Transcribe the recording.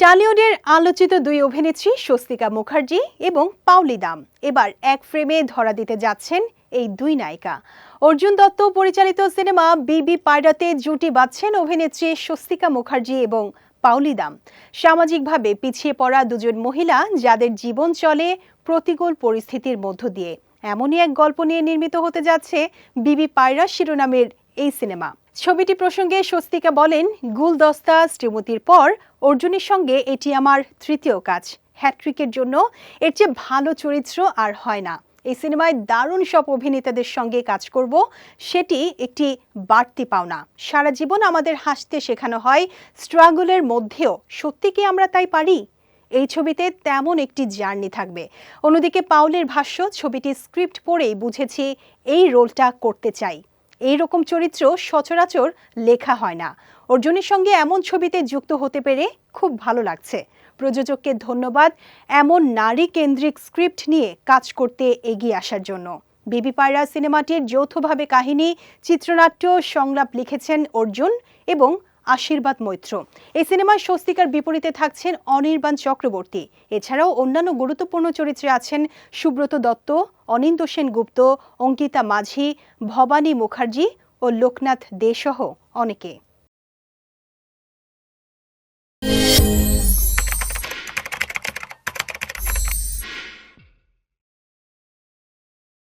টালিউডের আলোচিত দুই অভিনেত্রী স্বস্তিকা মুখার্জি এবং পাউলি দাম। এবার এক ফ্রেমে ধরা দিতে যাচ্ছেন এই দুই নায়িকা। অর্জুন দত্ত পরিচালিত সিনেমা বিবি পায়রাতে জুটি বাঁধছেন অভিনেত্রী স্বস্তিকা মুখার্জি এবং পাউলি দাম। সামাজিকভাবে পিছিয়ে পড়া দুজন মহিলা যাদের জীবন চলে প্রতিকূল পরিস্থিতির মধ্য দিয়ে। এমনই এক গল্প নিয়ে নির্মিত হতে যাচ্ছে বিবি পায়রা শিরোনামের এই সিনেমা। ছবিটি প্রসঙ্গে স্বস্তিকা বলেন, গুলদস্তা, শ্রীমতির পর অর্জুনের সঙ্গে এটি আমার তৃতীয় কাজ। হ্যাট্রিকের জন্য এর চেয়ে ভালো চরিত্র আর হয় না। এই সিনেমায় দারুণ সব অভিনেতাদের সঙ্গে কাজ করব, সেটি একটি বাড়তি পাওনা। সারা জীবন আমাদের হাসতে শেখানো হয়, স্ট্রাগলের মধ্যেও সত্যি কি আমরা তাই পারি? এই ছবিতে তেমন একটি জার্নি থাকবে। অন্যদিকে পাউলের ভাষ্য ছবিটি স্ক্রিপ্ট পড়েই বুঝেছি এই রোলটা করতে চাই। এই রকম চরিত্র সচরাচর লেখা হয় না। অর্জুনের সঙ্গে এমন ছবিতে যুক্ত হতে পেরে খুব ভালো লাগছে। প্রযোজককে ধন্যবাদ এমন নারী কেন্দ্রিক স্ক্রিপ্ট নিয়ে কাজ করতে এগিয়ে আসার জন্য। বিবি পায়রা সিনেমাটির যৌথভাবে কাহিনী, চিত্রনাট্য, সংলাপ লিখেছেন অর্জুন এবং আশীর্বাদ মৈত্র। এই সিনেমায় স্বস্তিকার বিপরীতে থাকছেন অনির্বাণ চক্রবর্তী। এছাড়াও অন্যান্য গুরুত্বপূর্ণ চরিত্রে আছেন সুব্রত দত্ত, অনিন্দ সেনগুপ্ত, অঙ্কিতা মাঝি, ভবানী মুখার্জি ও লোকনাথ দে সহ অনেকে।